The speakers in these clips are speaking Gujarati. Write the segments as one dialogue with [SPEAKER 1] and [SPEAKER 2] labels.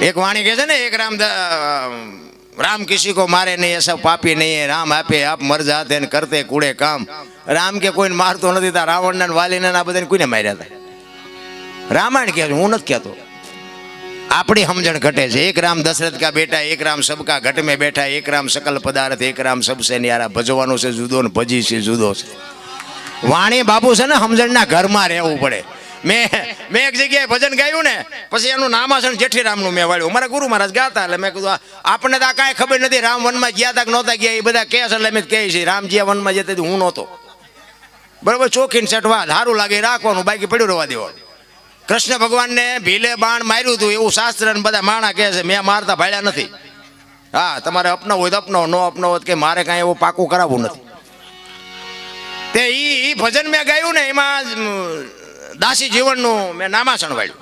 [SPEAKER 1] એક વાણી કહે છે ને, એક રામ રામ કિસી કો મારે નહીં, એ સબ પાપી નહીં. રામ આપે, આપ મર જાતે કરતે કુડે કામ. રામ કે કોઈને મારતો નથી તા રાવણને વાલીને આ બધાને કોઈને માર્યા હતા રામાયણ કહે હું નથી કહેતો. આપણી સમજણ ઘટે છે. એક રામ દશરથ કા બેટા, એક રામ સબકા ઘટ મેં બેઠા, એક રામ સકલ પદાર્થ, એક રામ સબસે ન્યારા. ભજવાનો છે જુદો ને ભજી છે જુદો છે. વાણી બાપુ છે ને, સમજણના ઘરમાં રહેવું પડે. મેં મેં એક જગ્યાએ ભજન ગાયું ને, પછી એનું નામાસણ જેઠીરામનું મેં વાળ્યું. મારા ગુરુ મહારાજ ગાતા એટલે મેં કીધું આપણને તો કાંઈ ખબર નથી, રામ વનમાં ગયા તા કે નહોતા ગયા, એ બધા કહે છે એટલે મેં કહે છે રામજી વનમાં જતા હું નહોતો. બરાબર, ચોખીને સેટવા સારું લાગે રાખવાનું, બાકી પડ્યું રહેવા દેવાનું. કૃષ્ણ ભગવાનને ભીલે બાણ માર્યું હતું એવું શાસ્ત્ર ને બધા માણા કહે છે, મેં મારતા ભાડ્યા નથી. હા, તમારે અપનાવવું હોય તો અપનાવો, ન અપનાવો કે મારે કાંઈ એવું પાકું કરાવવું નથી. તે ઈ ભજન મેં ગાયું ને, એમાં દાસી જીવનનું મેં નામાસણ વાળ્યું.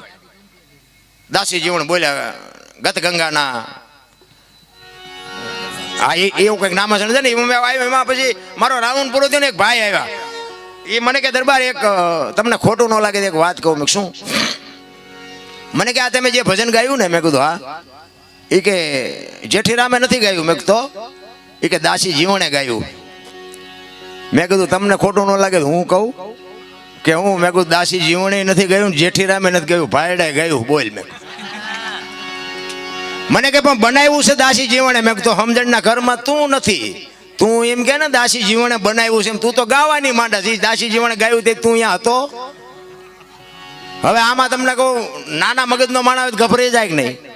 [SPEAKER 1] દાસી જીવન બોલ્યા ગત ગંગાના હા એ એવું કંઈક નામાસણ છે ને, એમાં મેં આવ્યો, એમાં પછી મારો રાઉન્ડ પૂરો થયો ને, એક ભાઈ આવ્યા. એ મને કે, દરબાર એક તમને ખોટું ન લાગે એક વાત કહું. મેં શું? મને કે, આ તમે જે ભજન ગાયું ને, મેં કીધું, હા. એ કે, જેઠીરામે નથી ગાયું. મેં તો? એ કે દાસી જીવણે ગાયું. મેં કીધું, તમને ખોટું ન લાગે હું કહું. કે હું, મેં કહું દાસી જીવણી નથી ગયું, જેઠીરામે નથી ગયું ભાઈડાએ ગયું, બોલ મેં. મને કે, પણ બનાવ્યું છે દાસી જીવણે? મેં તો સમજણના ઘરમાં તું નથી. તું એમ કે ને, દાસી જીવણે બનાવ્યું છે એમ, તું તો ગાવાની માંડા છે. દાસી જીવણે ગાયું તે તું અહીંયા હતો? હવે આમાં તમને કહું, નાના મગજનો માણસ ગભરાઈ જાય કે નહીં?